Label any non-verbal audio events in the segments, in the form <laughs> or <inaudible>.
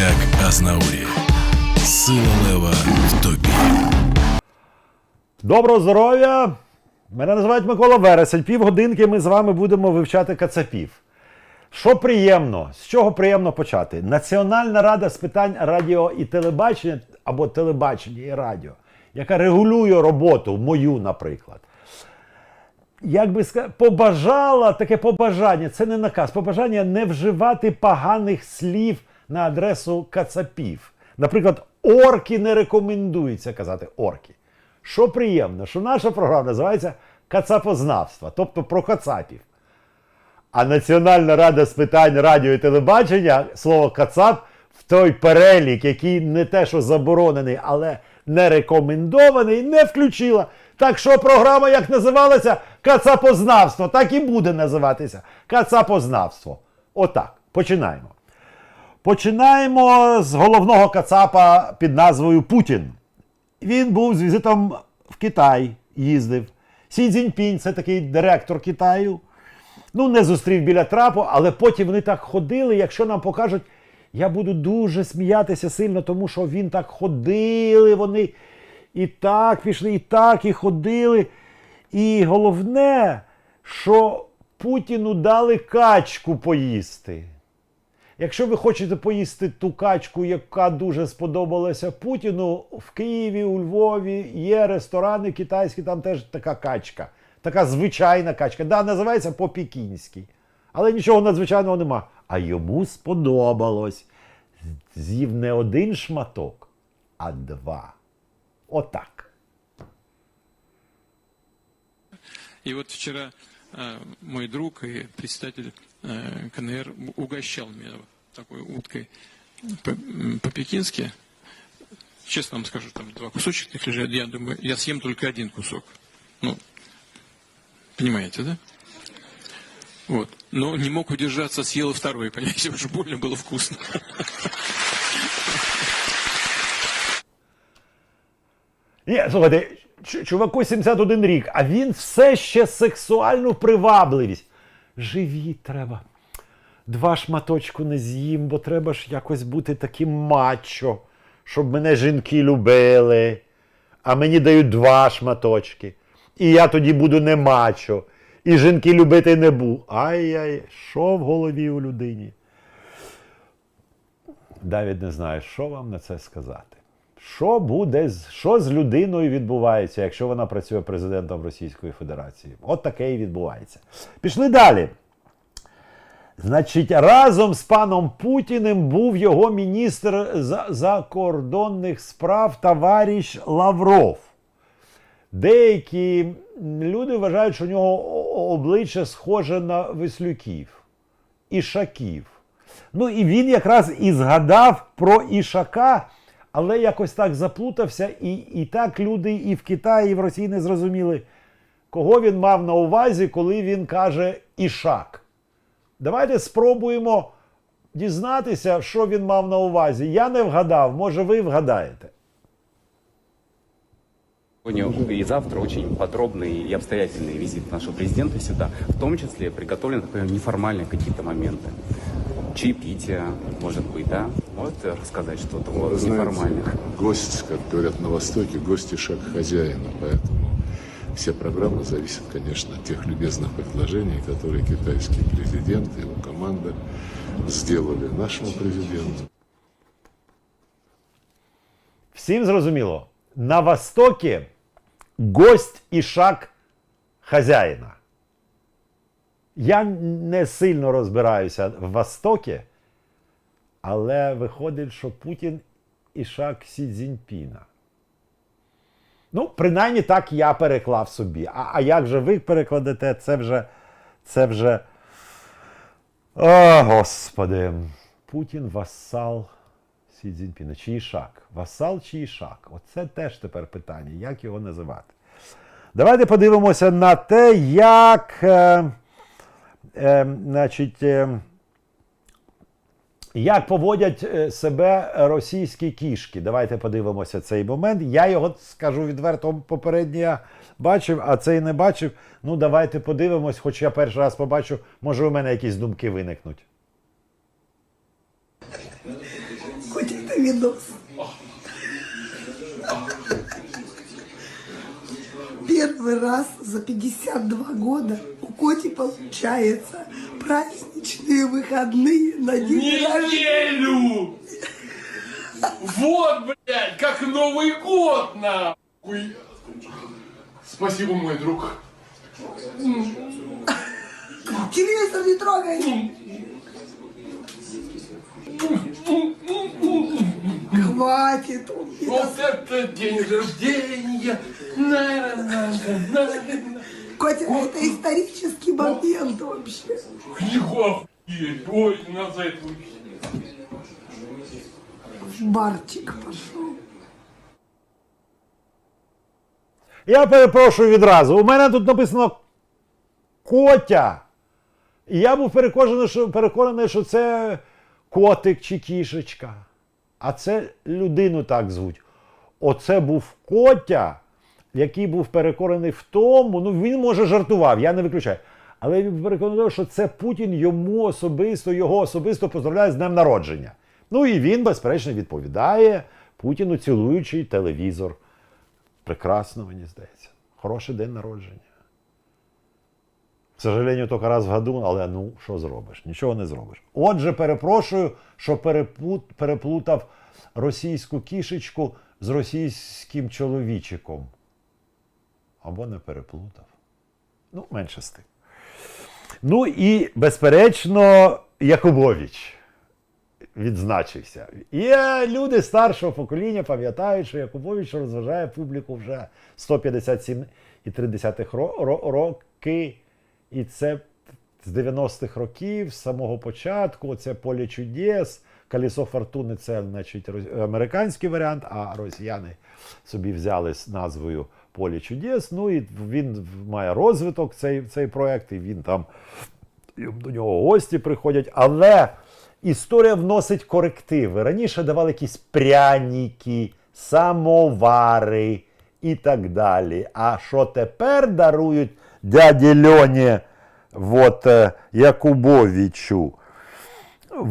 як Азнаурі. Сила лева в тобі. Доброго здоров'я! Мене називають Микола Вересень. Півгодинки ми з вами будемо вивчати кацапів. Що приємно? З чого приємно почати? Національна рада з питань радіо і телебачення або телебачення і радіо, яка регулює роботу, мою, наприклад. Як би сказати, побажала таке побажання, це не наказ, побажання не вживати поганих слів на адресу кацапів. Наприклад, орки не рекомендується казати орки. Що приємно, що наша програма називається Кацапознавство, тобто про кацапів. А Національна рада з питань радіо і телебачення слово Кацап в той перелік, який не те, що заборонений, але не рекомендований, не включила. Так що програма як називалася Кацапознавство, так і буде називатися Кацапознавство. Отак. Починаємо. Починаємо з головного Кацапа під назвою Путін. Він був з візитом в Китай, їздив. Сі Цзіньпінь, це такий директор Китаю. Ну, не зустрів біля трапу, але потім вони так ходили. Якщо нам покажуть, я буду дуже сміятися сильно, тому що він так ходили, вони і так пішли, і так, і ходили. І головне, що Путіну дали качку поїсти. Якщо ви хочете поїсти ту качку, яка дуже сподобалася Путіну, в Києві, у Львові є ресторани китайські, там теж така качка. Така звичайна качка. Да, називається по-пекінськи. Але нічого надзвичайного нема. А йому сподобалось. З'їв не один шматок, а два. Отак. И вот вчера э, мой друг и председатель э, КНР угощал меня такой уткой по-пекински. Честно вам скажу, там два кусочка лежат. Я думаю, я съем только один кусок. Ну, понимаете, да? Вот. Но не мог удержаться, съел второй, <laughs> понимаете, уж больно было вкусно. <laughs> Ні, слухайте, ч- чуваку 71 рік, а він все ще сексуальну привабливість. Живіть треба. Два шматочку не з'їм, бо треба ж якось бути таким мачо, щоб мене жінки любили. А мені дають два шматочки. І я тоді буду не мачо. І жінки любити не буду. Ай-яй, що в голові у людині? Давід не знає, що вам на це сказати. Що буде, що з людиною відбувається, якщо вона працює президентом Російської Федерації? От таке і відбувається. Пішли далі. Значить, разом з паном Путіним був його міністр закордонних справ товариш Лавров. Деякі люди вважають, що у нього обличчя схоже на веслюків, ішаків. Ну і він якраз і згадав про ішака, але якось так заплутався, і, і так люди і в Китаї, і в Росії не зрозуміли, кого він мав на увазі, коли він каже ішак. Давайте спробуємо дізнатися, що він мав на увазі. Я не вгадав, може ви вгадаєте. Сегодня и завтра очень подробный и обстоятельный визит нашего президента сюда. В том числе приготовлены, например, неформальные какие-то моменты. Чаепитие, может быть, да? Можете рассказать что-то вот Вы знаете, неформальных? гость, как говорят на Востоке, гость и шаг хозяина. Поэтому все программы зависят, конечно, от тех любезных предложений, которые китайский президент и его команда сделали нашему президенту. Всім зрозуміло, на Востокі гость і шаг хазяїна. Я не сильно розбираюся в Востокі, але виходить, що Путін і шаг Сі Цзіньпіна. Ну, принаймні так я переклав собі. А, а як же ви перекладете, це вже. Це вже. О, Господи. Путін васал Сі Цзіньпіна. Чи Ішак? Васал чи Ішак? Оце теж тепер питання, як його називати. Давайте подивимося на те, як. Е, е, значить, е, як поводять е, себе російські кішки. Давайте подивимося цей момент. Я його скажу відверто попередній я бачив, а цей не бачив. Ну, давайте подивимось, хоч я перший раз побачу, може у мене якісь думки виникнуть. Хоть это видос. Первый раз за 52 года у Коти получается праздничные выходные на день рождения. Неделю! Вот, блядь, как Новый год, нахуй! Спасибо, мой друг. Телевизор не трогай. Хватит. он не Вот это день рождения! На-на-на-на-на. Котя, это исторический момент вообще. Нихуя охуеть! Ой, надо за это выпить. В барчик пошел. Я перепрошую відразу. У мене тут написано Котя. І я був переконаний, що, переконаний, що це котик чи кішечка. А це людину так звуть. Оце був Котя, який був переконаний в тому, ну він може жартував, я не виключаю. Але він був переконаний, що це Путін йому особисто, його особисто поздравляє з днем народження. Ну і він, безперечно, відповідає Путіну, цілуючи телевізор. Прекрасно, мені здається. Хороший день народження. К сожалению, тільки раз в году, але ну, що зробиш? Нічого не зробиш. Отже, перепрошую, що переплут, переплутав російську кішечку з російським чоловічиком. Або не переплутав. Ну, менше з тим. Ну і, безперечно, Якубович відзначився. Є люди старшого покоління пам'ятають, що Якубович розважає публіку вже 157,3 ро- ро- роки. І це з 90-х років, з самого початку, це поле чудес. Колесо фортуни це значить, американський варіант, а росіяни собі взяли з назвою Поле чудес. Ну і він має розвиток, цей, цей проект, і він там до нього гості приходять. Але історія вносить корективи. Раніше давали якісь пряники, самовари і так далі. А що тепер дарують дяді Льоні вот, е, Якубовичу?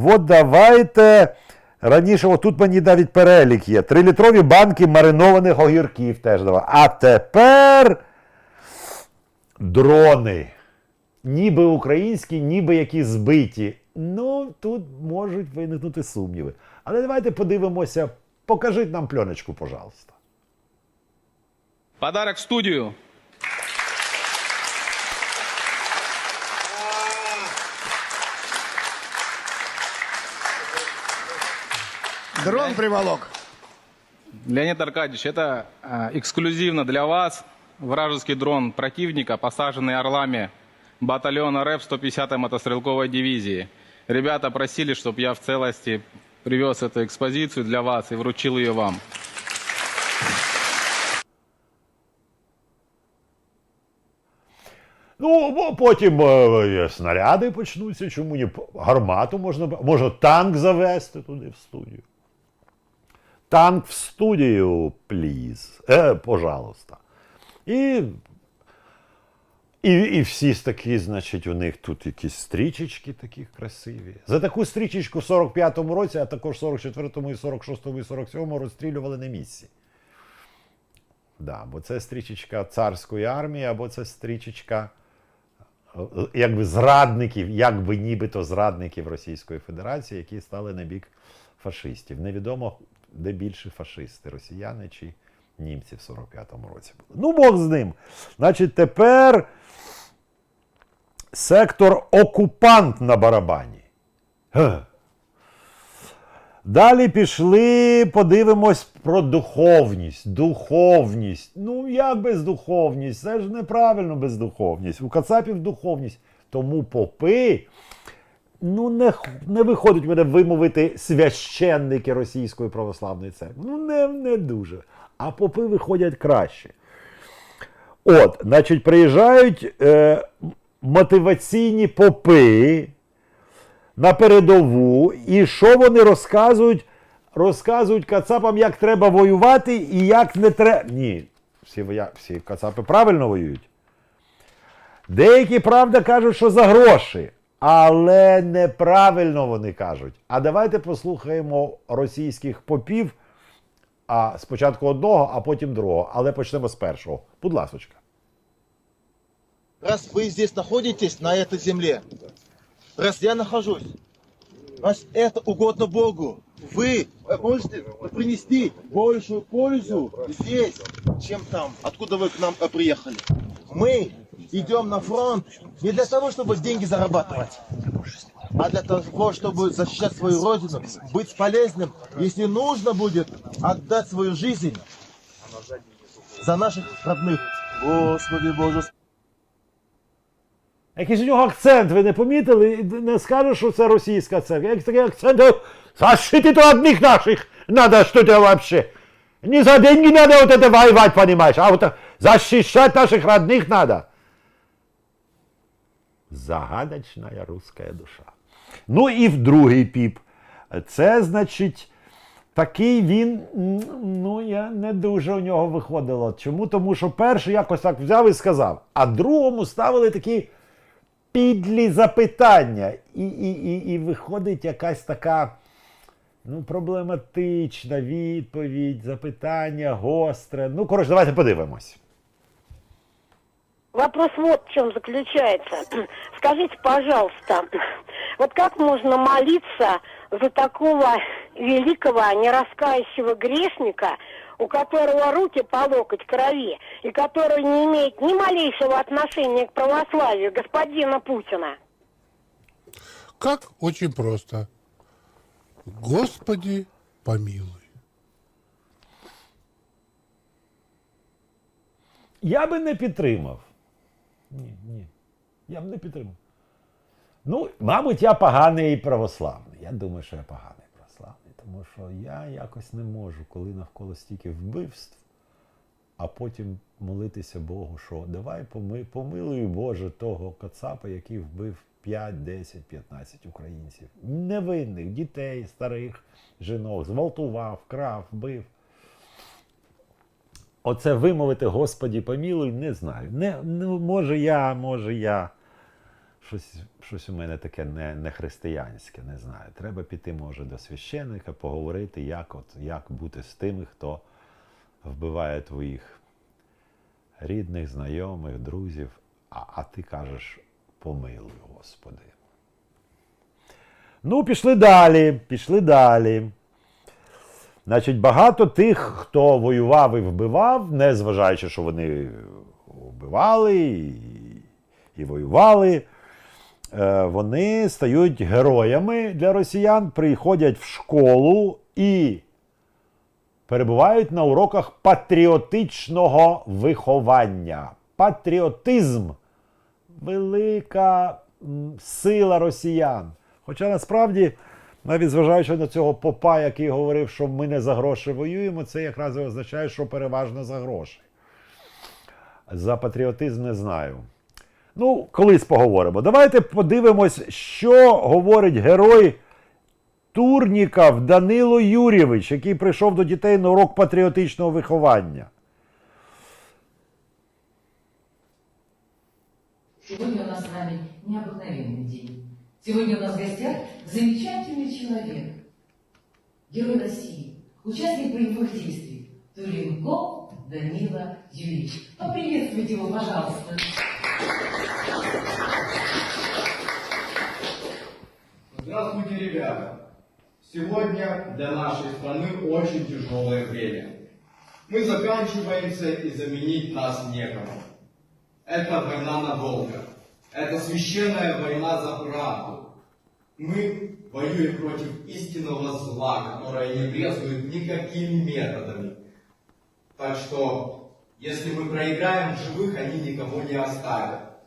От давайте. Раніше, отут мені навіть перелік є. Трилітрові банки маринованих огірків теж давали. А тепер дрони. Ніби українські, ніби які збиті. Ну, тут можуть виникнути сумніви. Але давайте подивимося. Покажіть нам пленочку, пожалуйста. Подарок в Дрон приволок. Леонид Аркадьевич, это э, эксклюзивно для вас вражеский дрон противника, посаженный орлами батальона РФ 150-й мотострелковой дивизии. Ребята просили, чтобы я в целости привез эту экспозицию для вас и вручил ее вам. Ну, бо потім е, снаряди почнуться, чому ні? Гармату можна, б- може танк завести туди в студію. Танк в студію, пліз. Е, пожалуйста. І, і, і всі такі, значить, у них тут якісь стрічечки такі красиві. За таку стрічечку в 45-му році, а також в 44-му, і 46-му, і 47-му розстрілювали на місці. Да, бо це стрічечка царської армії, або це стрічечка е, якби зрадників, якби нібито зрадників Російської Федерації, які стали на бік фашистів. Невідомо, де більше фашисти, росіяни чи німці в 45-му році були. Ну, Бог з ним. Значить, тепер сектор окупант на барабані. Далі пішли, подивимось про духовність. Духовність. Ну, як бездуховність? Це ж неправильно бездуховність. У Кацапів духовність. Тому попи. Ну, не, не виходить мене вимовити священники Російської православної церкви. Ну, не, не дуже. А попи виходять краще. От, значить, приїжджають е, мотиваційні попи на передову, і що вони розказують? Розказують кацапам, як треба воювати і як не треба. Ні, всі, всі кацапи правильно воюють. Деякі, правда, кажуть, що за гроші. Але неправильно вони кажуть. А давайте послухаємо російських попів. А спочатку одного, а потім другого. Але почнемо з першого. Будь ласочка. раз вы здесь находитесь, на этой земле, раз я нахожусь, раз это угодно Богу, вы можете принести большую пользу здесь, чем там, откуда вы к нам э, приехали. Мы идем на фронт не для того, чтобы деньги зарабатывать, а для того, чтобы защищать свою родину, быть полезным, если нужно будет отдать свою жизнь за наших родных. Господи Боже, Якийсь у нього акцент, ви не помітили? І Не скажеш, що це російська церква. Як такий акцент, «Э, защитить от одних наших надо что-то вообще. Не за деньги надо вот это воевать, понимаешь, а вот защищать наших родных надо. Загадочная русская душа. Ну і в другий піп. Це, значить, такий він, ну, я не дуже у нього виходило. Чому? Тому що перший якось так взяв і сказав, а другому ставили такі підлі запитання. І, і, і, і виходить якась така ну, проблематична відповідь, запитання, гостре. Ну, коротше, давайте подивимось. Вопрос вот в чем заключается. <clears throat> Скажите, пожалуйста, <clears throat> вот как можно молиться за такого великого, нераскающего грешника, у которого руки по локоть крови, и который не имеет ни малейшего отношения к православию, господина Путина? Как? Очень просто. Господи, помилуй. Я би не підтримав. Ні, ні. Я б не підтримав. Ну, мабуть, я поганий православний. Я думаю, що я поганий православний, тому що я якось не можу, коли навколо стільки вбивств, а потім молитися Богу, що давай поми, помилуй Боже того Кацапа, який вбив 5, 10, 15 українців. Невинних, дітей, старих, жінок, зґвалтував, крав, вбив. Оце вимовити Господі помілуй, не знаю. Не, ну, може я, може я. Щось, щось у мене таке не, не християнське, не знаю. Треба піти, може, до священника, поговорити, як, от, як бути з тими, хто вбиває твоїх рідних, знайомих, друзів. А, а ти кажеш, помилуй, Господи. Ну, пішли далі, пішли далі. Значить, багато тих, хто воював і вбивав, не зважаючи, що вони вбивали і, і воювали, е, вони стають героями для росіян, приходять в школу і перебувають на уроках патріотичного виховання. Патріотизм велика сила росіян. Хоча насправді, навіть зважаючи на цього попа, який говорив, що ми не за гроші воюємо, це якраз і означає, що переважно за гроші. За патріотизм не знаю. Ну, колись поговоримо. Давайте подивимось, що говорить герой Турніков Данило Юрійович, який прийшов до дітей на урок патріотичного виховання. Сегодня у нас с вами необыкновенный день. Сегодня у нас в гостях замечательный человек, герой России, участник боевых действий, Туренков Данила Юрьевич. Поприветствуйте его, пожалуйста. Здравствуйте, ребята! Сегодня для нашей страны очень тяжелое время. Мы заканчиваемся и заменить нас некому. Это война надолго. Это священная война за правду. Мы воюем против истинного зла, которое не брезгует никакими методами. Так что, если мы проиграем живых, они никого не оставят.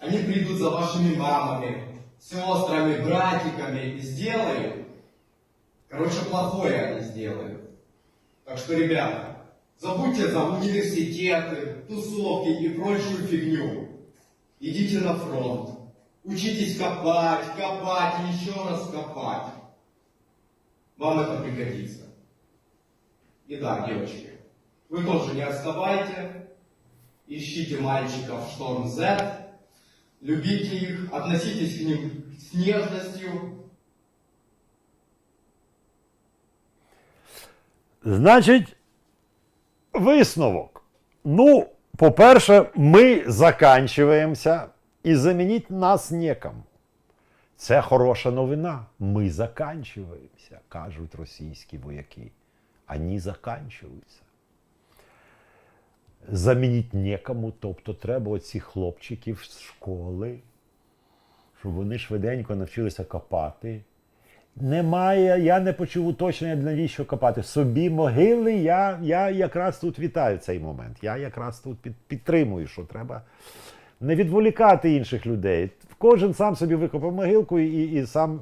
Они придут за вашими мамами, сестрами, братиками и сделают. Короче, плохое они сделают. Так что, ребята, забудьте за университеты, тусовки и прочую фигню. Идите на фронт. Учитесь копать, копать еще раз копать. Вам это пригодится. И да, девочки, вы тоже не отставайте. Ищите мальчиков Шторм Z. Любите их, относитесь к ним с нежностью. Значить, висновок. Ну, по-перше, ми заканчиваємося і замініть нас некому. Це хороша новина. Ми заканчиваємося, кажуть російські вояки. Ані заканчуються. Замініть некому, тобто треба оці хлопчиків з школи, щоб вони швиденько навчилися копати. Немає, я не почув уточнення, навіщо копати. Собі могили, я, я якраз тут вітаю цей момент. Я якраз тут під, підтримую, що треба не відволікати інших людей. Кожен сам собі викопав могилку і, і сам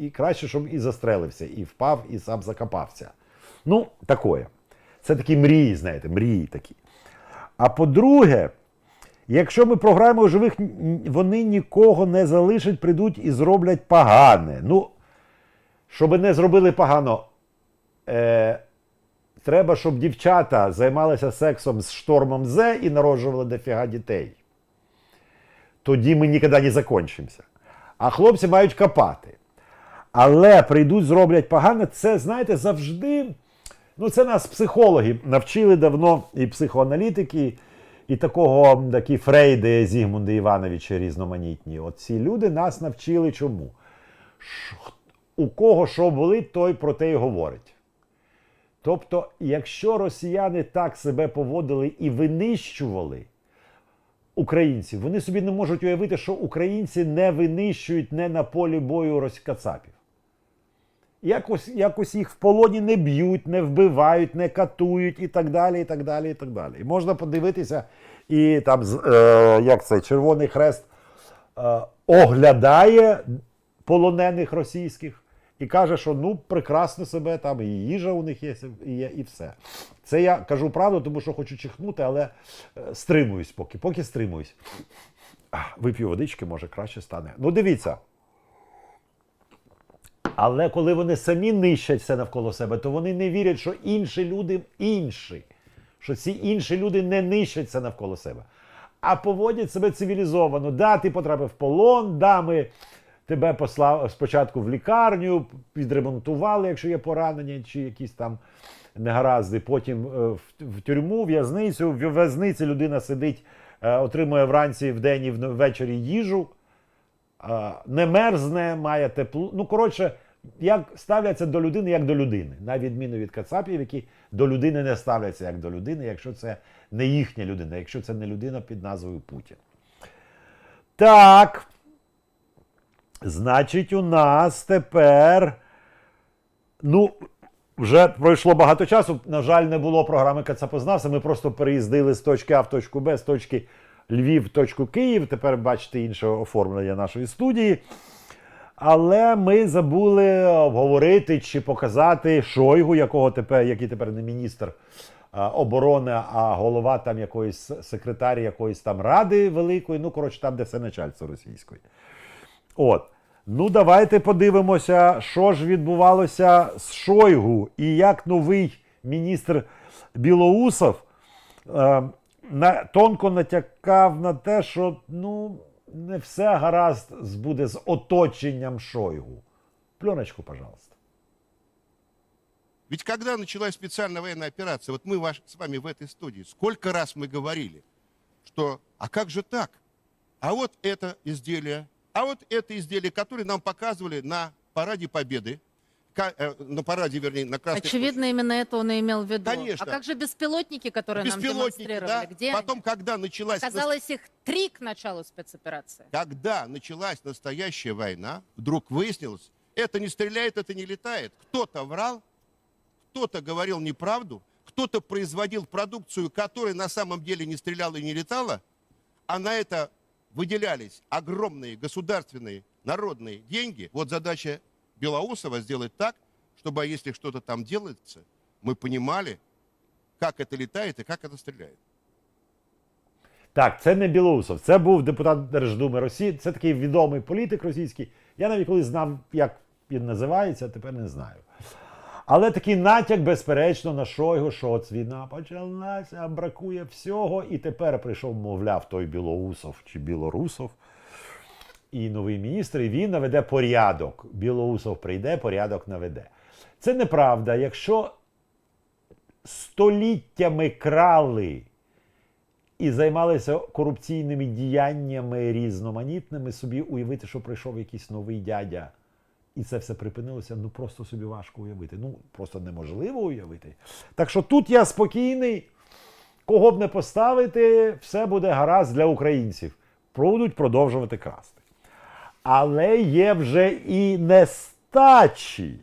і краще, щоб і застрелився, і впав, і сам закопався. Ну, такое. Це такі мрії, знаєте, мрії такі. А по-друге, якщо ми програємо живих, вони нікого не залишать, прийдуть і зроблять погане. Ну, щоб не зробили погано, е, треба, щоб дівчата займалися сексом з штормом З і народжували дофіга дітей. Тоді ми ніколи не закінчимося. А хлопці мають копати. Але прийдуть, зроблять погане, це, знаєте, завжди. Ну, це нас психологи навчили давно, і психоаналітики, і такого такі Фрейди, Зігмунди Івановича різноманітні. От ці люди нас навчили чому? У кого що болить, той про те й говорить. Тобто, якщо росіяни так себе поводили і винищували українців, вони собі не можуть уявити, що українці не винищують не на полі бою розкацапів. Якось, якось їх в полоні не б'ють, не вбивають, не катують і так далі. І так далі, і так далі. І можна подивитися, і там е, як це, Червоний Хрест е, оглядає полонених російських і каже, що ну прекрасно себе там, і їжа у них є, і, є, і все. Це я кажу правду, тому що хочу чихнути, але е, стримуюсь поки, поки стримуюсь. Вип'ю водички, може краще стане. Ну, дивіться. Але коли вони самі нищать все навколо себе, то вони не вірять, що інші люди інші, що ці інші люди не нищать все навколо себе, а поводять себе цивілізовано. Да, ти потрапив в полон, да, ми тебе послав спочатку в лікарню, відремонтували, якщо є поранення чи якісь там негаразди. Потім е, в, в тюрму, в'язницю. В в'язниці людина сидить, е, отримує вранці, вдень і ввечері їжу не мерзне, має тепло. Ну, коротше, як ставляться до людини як до людини, на відміну від кацапів, які до людини не ставляться як до людини, якщо це не їхня людина, якщо це не людина під назвою Путін. Так. Значить, у нас тепер. Ну, вже пройшло багато часу. На жаль, не було програми Кацапознавця. Ми просто переїздили з точки А в точку Б, з точки Львів в точку Київ. Тепер бачите інше оформлення нашої студії. Але ми забули обговорити чи показати Шойгу, якого тепер, який тепер не міністр оборони, а голова там якоїсь секретар якоїсь там ради великої. Ну, коротше, там, де все начальство російської. От. Ну, давайте подивимося, що ж відбувалося з Шойгу і як новий міністр Білоусов е, на, тонко натякав на те, що ну, не все гаразд з- буде з оточенням Шойгу. Пленочку, пожалуйста. Ведь когда началась специальная военная операция, вот мы ваш- с вами в этой студии, сколько раз мы говорили, что а как же так? А вот это изделие, а вот это изделие, которое нам показывали на параде Победы, э, на параде, вернее, на Красной Очевидно, именно это он и имел в виду. Конечно. А как же беспилотники, которые нам Беспилотники, демонстрировали? да? Где Потом, когда они? началась... Казалось, их три к началу спецоперации. Когда началась настоящая война, вдруг выяснилось, это не стреляет, это не летает. Кто-то врал, кто-то говорил неправду, кто-то производил продукцию, которая на самом деле не стреляла и не летала, а на это выделялись огромные государственные народные деньги. Вот задача Белоусова сделать так, чтобы если что-то там делается, мы понимали, как это летает и как это стреляет. Так, це не Білоусов, це був депутат Держдуми Росії. Це такий відомий політик російський. Я навіть колись знав, як він називається, а тепер не знаю. Але такий натяк, безперечно, на Шойгу, що от війна почалася, бракує всього. І тепер прийшов, мовляв, той Білоусов чи Білорусов. І новий міністр, і він наведе порядок. Білоусов прийде, порядок наведе. Це неправда. Якщо століттями крали і займалися корупційними діяннями різноманітними, собі уявити, що прийшов якийсь новий дядя, і це все припинилося, ну просто собі важко уявити. Ну, просто неможливо уявити. Так що тут я спокійний, кого б не поставити, все буде гаразд для українців. Будуть продовжувати красти. Але є вже і нестачі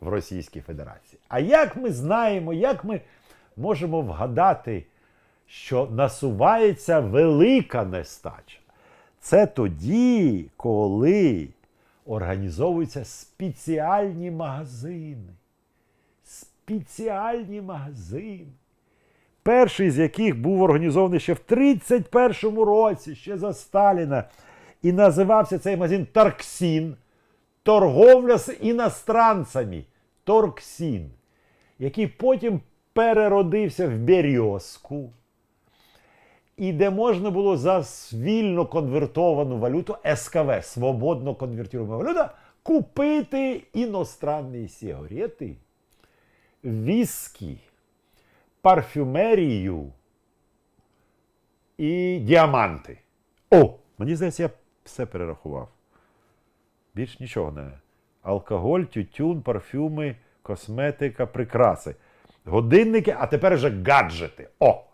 в Російській Федерації. А як ми знаємо, як ми можемо вгадати, що насувається велика нестача? Це тоді, коли організовуються спеціальні магазини. Спеціальні магазини. Перший з яких був організований ще в 31-му році, ще за Сталіна. І називався цей магазин Тарксін. Торговля з іностранцями. Торксін. Який потім переродився в Березку. І де можна було за вільно конвертовану валюту СКВ, свободно конвертуємо валюта, купити іностранні сигарети, віскі, парфюмерію і діаманти. О! Мені здається, я все перерахував. Більш нічого не. Алкоголь, тютюн, парфюми, косметика, прикраси. Годинники, а тепер вже гаджети. О!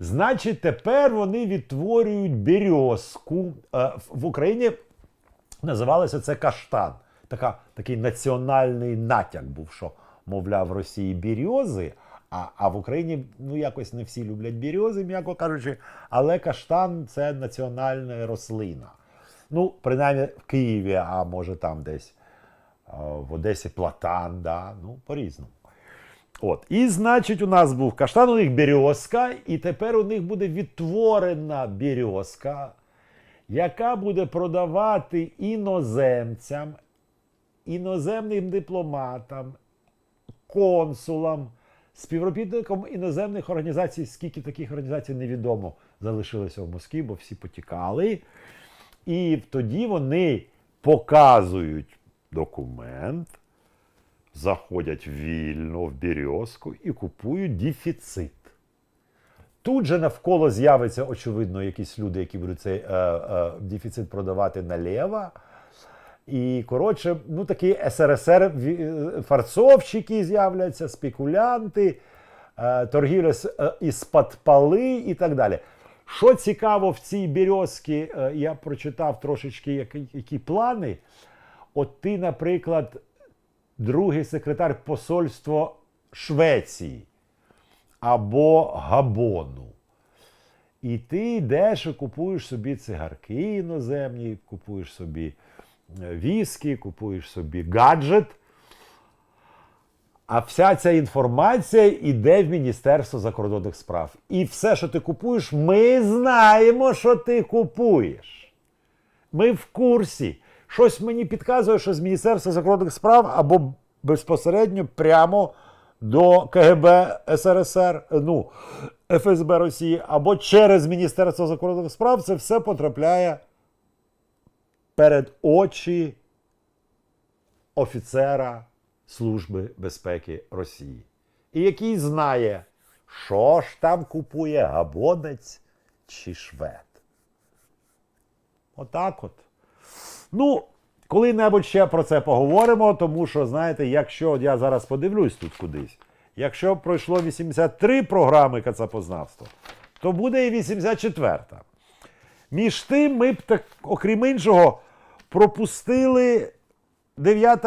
Значить, тепер вони відтворюють березку. Е, В Україні називалося це каштан. Така, такий національний натяк був, що, мовляв, в Росії бірьози, а, а в Україні ну, якось не всі люблять бірьози, м'яко кажучи, але каштан це національна рослина. Ну, принаймні в Києві, а може там десь в Одесі платан, да? ну, по-різному. От. І, значить, у нас був каштан, у них і тепер у них буде відтворена березка, яка буде продавати іноземцям, іноземним дипломатам, консулам, співробітникам іноземних організацій, скільки таких організацій невідомо залишилося в Москві, бо всі потікали. І тоді вони показують документ, заходять вільно в Березку і купують дефіцит. Тут же навколо з'явиться, очевидно, якісь люди, які будуть цей е, е, дефіцит продавати наліво. І, коротше, ну такі СРСР ві- фарцовщики з'являться, спекулянти, е, торгівля е, із-пад пали і так далі. Що цікаво в цій березці, е, я прочитав трошечки, які, які плани. От ти, наприклад, другий секретар посольства Швеції або Габону. І ти йдеш і купуєш собі цигарки іноземні, купуєш собі е, віскі, купуєш собі гаджет. А вся ця інформація йде в Міністерство закордонних справ. І все, що ти купуєш, ми знаємо, що ти купуєш. Ми в курсі. Щось мені підказує, що з Міністерства закордонних справ або безпосередньо прямо до КГБ СРСР, ну, ФСБ Росії, або через Міністерство закордонних справ це все потрапляє перед очі офіцера Служби безпеки Росії. І який знає, що ж там купує габонець чи швед. Отак от. Ну, коли-небудь ще про це поговоримо, тому що, знаєте, якщо я зараз подивлюсь тут кудись, якщо пройшло 83 програми кацапознавства, то буде і 84-та. Між тим, ми б так, окрім іншого, пропустили 9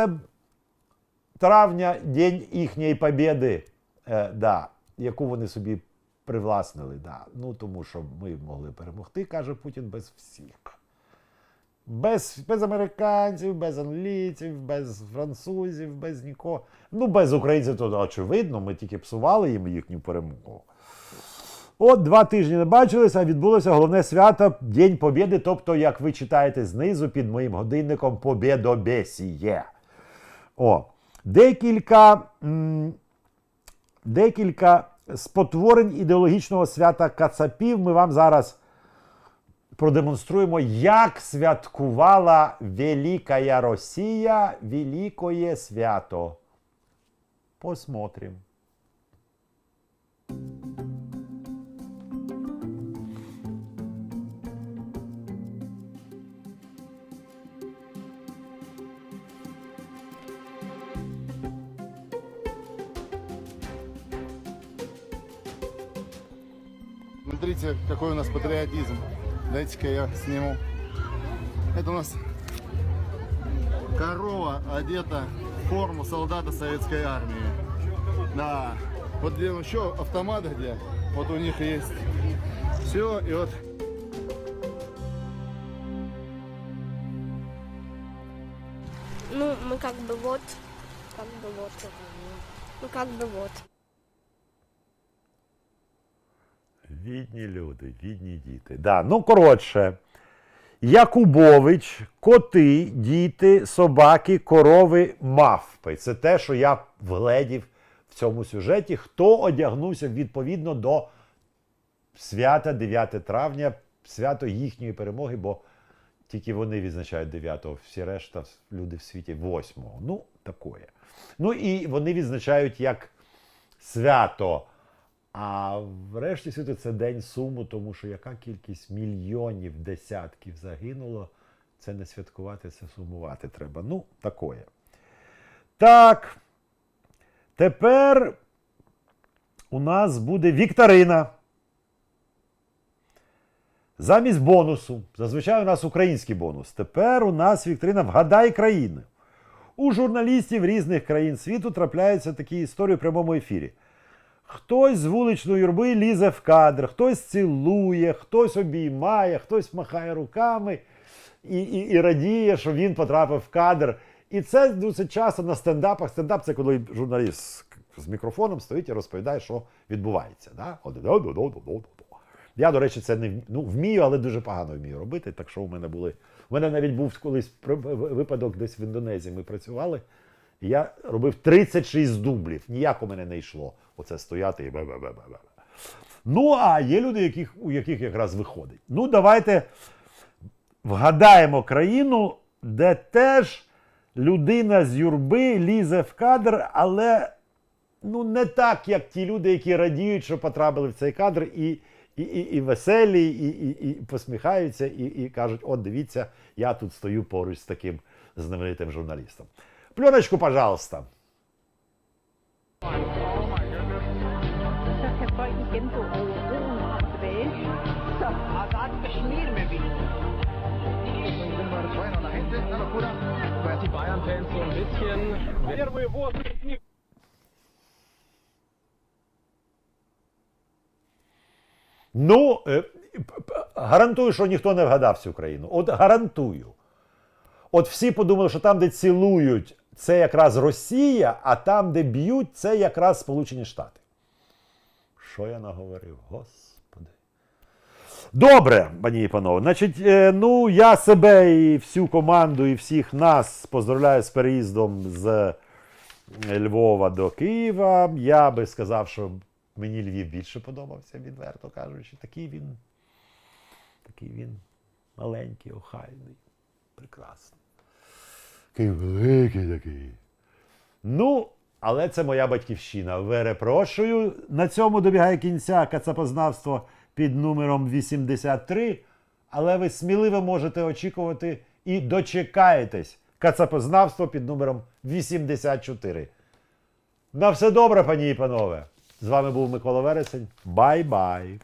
травня, День їхньої побєди, е, да, яку вони собі привласнили. Да. Ну, тому що ми могли перемогти, каже Путін, без всіх. Без, без американців, без англійців, без французів, без нікого. Ну, без українців, то очевидно, ми тільки псували їм їхню перемогу. От два тижні не бачилися, а відбулося головне свято День Побєди, тобто, як ви читаєте знизу під моїм годинником, Побєдобєсіє. О. Декілька, м, декілька спотворень ідеологічного свята Кацапів ми вам зараз продемонструємо, як святкувала Великая Росія Великое свято. Посмотрим. Смотрите, какой у нас патриотизм. Дайте-ка я сниму. Это у нас корова одета в форму солдата советской армии. Да. Вот где еще автомат где, вот у них есть. Все, и вот Ну, мы как бы вот, как бы вот, ну как бы вот. Бідні люди, бідні діти. Да, ну, коротше, Якубович, коти, діти, собаки, корови, мавпи. Це те, що я вгледів в цьому сюжеті. Хто одягнувся відповідно до свята 9 травня, свято їхньої перемоги, бо тільки вони відзначають 9-го, всі решта люди в світі 8-го. Ну, такое. Ну і вони відзначають як свято. А врешті світу це день суму, тому що яка кількість мільйонів, десятків загинуло, це не святкувати, це сумувати треба. Ну, такое. Так. Тепер у нас буде вікторина. Замість бонусу. Зазвичай у нас український бонус. Тепер у нас вікторина Вгадай країни. У журналістів різних країн світу трапляються такі історії в прямому ефірі. Хтось з вуличної юрби лізе в кадр, хтось цілує, хтось обіймає, хтось махає руками і, і, і радіє, що він потрапив в кадр. І це досить часто на стендапах. Стендап це коли журналіст з мікрофоном стоїть і розповідає, що відбувається. Да? Я, до речі, це не ну, вмію, але дуже погано вмію робити. Так що у мене були. У мене навіть був колись випадок десь в Індонезії. Ми працювали. І я робив 36 дублів. Ніяк у мене не йшло. Оце стояти і бе-бе-бе-бе-бе. Ну, а є люди, яких, у яких якраз виходить. Ну, давайте вгадаємо країну, де теж людина з юрби лізе в кадр, але ну, не так, як ті люди, які радіють, що потрапили в цей кадр, і, і, і, і веселі, і, і, і посміхаються, і, і кажуть: от дивіться, я тут стою поруч з таким знаменитим журналістом. Пленочку, пожалуйста. Ну, е, п- п- гарантую, що ніхто не вгадав цю країну. От гарантую. От всі подумали, що там, де цілують, це якраз Росія, а там, де б'ють, це якраз Сполучені Штати. Що я наговорив? Господи. Добре, пані і панове. Значить, е, ну я себе і всю команду, і всіх нас поздравляю з переїздом з Львова до Києва. Я би сказав, що мені Львів більше подобався, відверто кажучи. Такий він, такий він маленький, охайний, прекрасний. Такий великий такий. Ну, але це моя батьківщина. Перепрошую. На цьому добігає кінця кацапознавство під номером 83. Але ви сміливо можете очікувати і дочекаєтесь кацапознавство під номером 84. На все добре, пані і панове. З вами був Микола Вересень. Бай-бай.